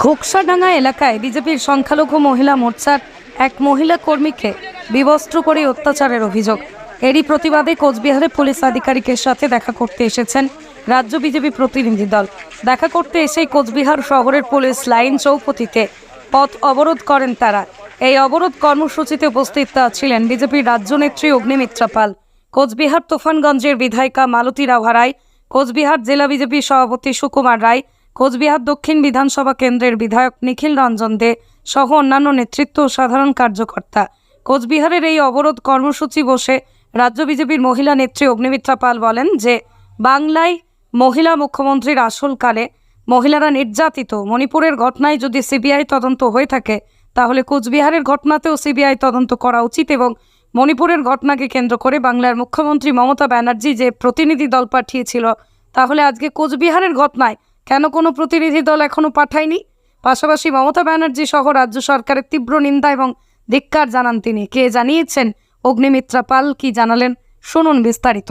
ঘোকসাডাঙ্গা এলাকায় বিজেপির সংখ্যালঘু মহিলা মোর্চার এক মহিলা কর্মীকে বিবস্ত্র করে অত্যাচারের অভিযোগ। এরই প্রতিবাদে কোচবিহারে পুলিশ আধিকারিকের সাথে দেখা করতে এসেছেন রাজ্য বিজেপি প্রতিনিধি দল। দেখা করতে এসেই কোচবিহার শহরের পুলিশ লাইন চৌপতিতে পথ অবরোধ করেন তারা। এই অবরোধ কর্মসূচিতে উপস্থিত ছিলেন বিজেপির রাজ্য নেত্রী অগ্নিমিত্রা পাল, কোচবিহার তুফানগঞ্জের বিধায়িকা মালতী রায়, কোচবিহার জেলা বিজেপি সভাপতি সুকুমার রায় কোচবিহার দক্ষিণ বিধানসভা কেন্দ্রের বিধায়ক নিখিল রঞ্জন দে সহ অন্যান্য নেতৃত্ব ও সাধারণ কার্যকর্তা। কোচবিহারের এই অবরোধ কর্মসূচি বসে রাজ্য বিজেপির মহিলা নেত্রী অগ্নিমিত্রা পাল বলেন যে, বাংলায় মহিলা মুখ্যমন্ত্রীর আসলকালে মহিলারা নির্যাতিত। মণিপুরের ঘটনায় যদি সিবিআই তদন্ত হয়ে থাকে, তাহলে কোচবিহারের ঘটনাতেও সিবিআই তদন্ত করা উচিত এবং মণিপুরের ঘটনাকে কেন্দ্র করে বাংলার মুখ্যমন্ত্রী মমতা ব্যানার্জি যে প্রতিনিধি দল পাঠিয়েছিল, তাহলে আজকে কোচবিহারের ঘটনায় কেন কোনো প্রতিনিধি দল এখনও পাঠায়নি? পাশাপাশি মমতা ব্যানার্জি সহ রাজ্য সরকারের তীব্র নিন্দা এবং ধিক্কার জানান তিনি। কে জানিয়েছেন? অগ্নিমিত্রা পাল কি জানালেন? শুনুন বিস্তারিত।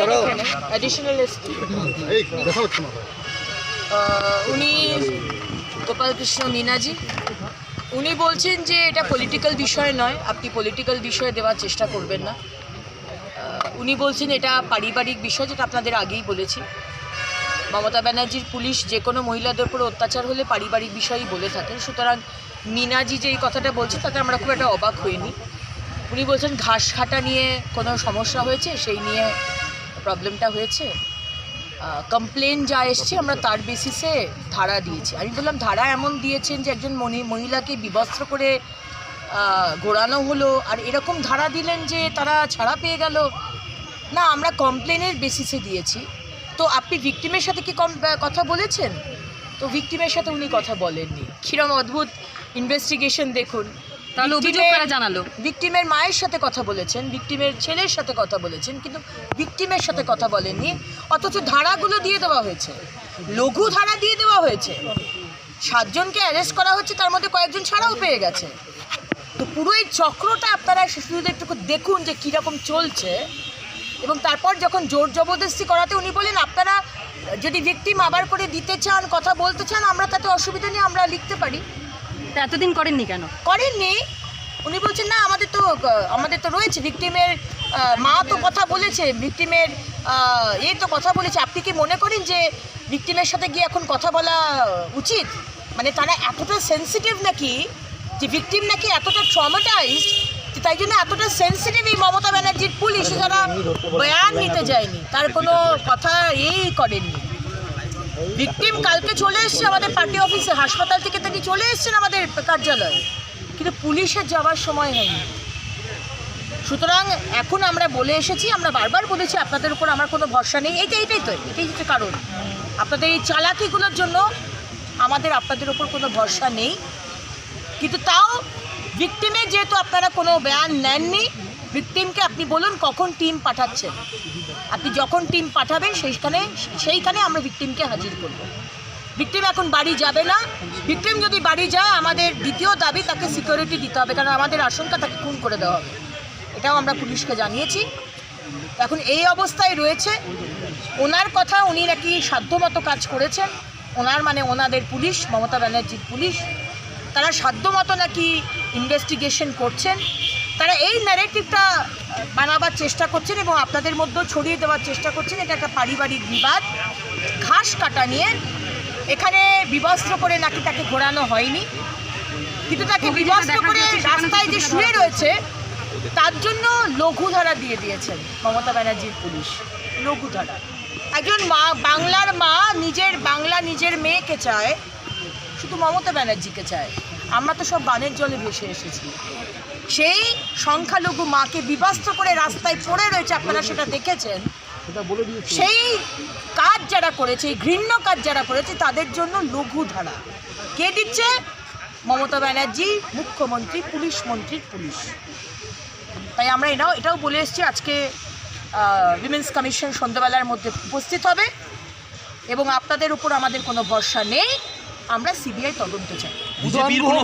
ধরো। অ্যাডিশনাল উনি গোপাল কৃষ্ণ মিনাজি। উনি বলছেন যে এটা পলিটিক্যাল বিষয় নয় আপনি পলিটিক্যাল বিষয়ে দেওয়ার চেষ্টা করবেন না। উনি বলছেন এটা পারিবারিক বিষয় যেটা আপনাদের আগেই বলেছি। মমতা ব্যানার্জির পুলিশ যে কোনো মহিলাদের উপর অত্যাচার হলে পারিবারিক বিষয়ই বলে থাকেন। সুতরাং মিনাজি যে এই কথাটা বলছে তাতে আমরা খুব একটা অবাক হইনি। উনি বলছেন ঘাস কাটা নিয়ে কোনো সমস্যা হয়েছে? সেই নিয়ে প্রবলেমটা হয়েছে। কমপ্লেন যা এসছে আমরা তার বেসিসে ধারা দিয়েছি। আমি বললাম, ধারা এমন দিয়েছেন যে একজন মনি- মহিলাকে বিবস্ত্র করে ঘোরানো হলো। আর এরকম ধারা দিলেন যে তারা ছাড়া পেয়ে গেল। না, আমরা কমপ্লেনের বেসিসে দিয়েছি। তো আপনি ভিকটিমের সাথে কি কথা বলেছেন? তো ভিকটিমের সাথে উনি কথা বলেননি। কিরম অদ্ভুত ইনভেস্টিগেশন দেখুন। তাহলে অভিযোগ কারা জানালো? ভিকটিমের মায়ের সাথে কথা বলেছেন ভিকটিমের ছেলের সাথে কথা বলেছেন কিন্তু ভিকটিমের সাথে কথা বলেননি অথচ ধারাগুলো দিয়ে দেওয়া হয়েছে লঘু ধারা দিয়ে দেওয়া হয়েছে। সাতজনকে অ্যারেস্ট করা হচ্ছে তার মধ্যে কয়েকজন ছাড়াও পেয়ে গেছে। তো পুরো এই চক্রটা আপনারা শুধু একটু দেখুন যে কীরকম চলছে। এবং তারপর যখন জোর জবরদস্তি করাতে উনি বলেন আপনারা যদি ভিকটিম আবার করে দিতে চান কথা বলতে চান আমরা তাতে অসুবিধা নেই আমরা লিখতে পারি। তা এতদিন করেননি কেন? করেননি। উনি বলছেন, না, আমাদের তো আমাদের তো রয়েছে ভিকটিমের মা তো কথা বলেছে ভিকটিমের এ তো কথা বলেছে। আপনি কি মনে করেন যে ভিকটিমের সাথে গিয়ে এখন কথা বলা উচিত? মানে তারা এতটা সেন্সিটিভ নাকি যে ভিকটিম নাকি এতটা ট্রমাটাইজড তাই জন্য এতটা সেন্সিটিভ এই মমতা ব্যানার্জির পুলিশ? যারা বয়ান নিতে যায়নি, তার কোনো কথা এই করেননি। ভিকটিম কালকে চলে এসছে আমাদের পার্টি অফিসে হাসপাতাল থেকে তিনি চলে এসছেন আমাদের কার্যালয়ে। কিন্তু পুলিশের যাওয়ার সময় হয়নি। সুতরাং এখন আমরা বলে এসেছি, আমরা বারবার বলেছি, আপনাদের উপর আমার কোনো ভরসা নেই। এইটা এইটাই তো এটাই হচ্ছে কারণ। আপনাদের এই চালাকিগুলোর জন্য আমাদের, আপনাদের উপর কোনো ভরসা নেই। কিন্তু তাও ভিকটিমের যেহেতু আপনারা কোনো বয়ান নেননি ভিকটিমকে আপনি বলুন কখন টিম পাঠাচ্ছেন। আপনি যখন টিম পাঠাবেন, সেইখানে সেইখানে আমরা ভিকটিমকে হাজির করব। ভিকটিম এখন বাড়ি যাবে না। ভিকটিম যদি বাড়ি যায়, আমাদের দ্বিতীয় দাবি তাকে সিকিউরিটি দিতে হবে, কারণ আমাদের আশঙ্কা তাকে খুন করে দেওয়া হবে। এটাও আমরা পুলিশকে জানিয়েছি। এখন এই অবস্থায় রয়েছে। ওনার কথা উনি নাকি সাধ্যমতো কাজ করেছেন। ওনার মানে ওনাদের পুলিশ, মমতা ব্যানার্জির পুলিশ। তারা সাধ্যমতো নাকি ইনভেস্টিগেশন করছেন। তারা এই ন্যারেটিভটা বানাবার চেষ্টা করছেন এবং আপনাদের মধ্যেও ছড়িয়ে দেওয়ার চেষ্টা করছেন। এটা একটা পারিবারিক বিবাদ। ঘাস কাটা নিয়ে এখানে বিবস্ত্র করে নাকি তাকে ঘোরানো হয়নি। কিন্তু তাকে বিবস্ত্র করে রাস্তায় যে শুয়ে রয়েছে তার জন্য লঘুধারা দিয়ে দিয়েছেন মমতা ব্যানার্জির পুলিশ। লঘুধারা। একজন মা বাংলার মা নিজের বাংলা নিজের মেয়েকে চায় শুধু মমতা ব্যানার্জিকে চায়। আমরা তো সব বানের জলে ভেসে এসেছি। সেই সংখ্যালঘু মাকে বিবস্ত্র করে রাস্তায় পড়ে রয়েছে আপনারা সেটা দেখেছেন? সেই কাজ যারা করেছে এই ঘৃণ্য কাজ যারা করেছে তাদের জন্য লঘু ধারা কে দিচ্ছে? মমতা ব্যানার্জি মুখ্যমন্ত্রী পুলিশ মন্ত্রীর পুলিশ। তাই আমরা এটাও এটাও বলে এসেছি আজকে উইমেন্স কমিশন সন্ধ্যাবেলার মধ্যে উপস্থিত হবে। এবং আপনাদের উপর আমাদের কোনো ভরসা নেই। আমরা সিবিআই তদন্ত চাই। বিজেপির কোনো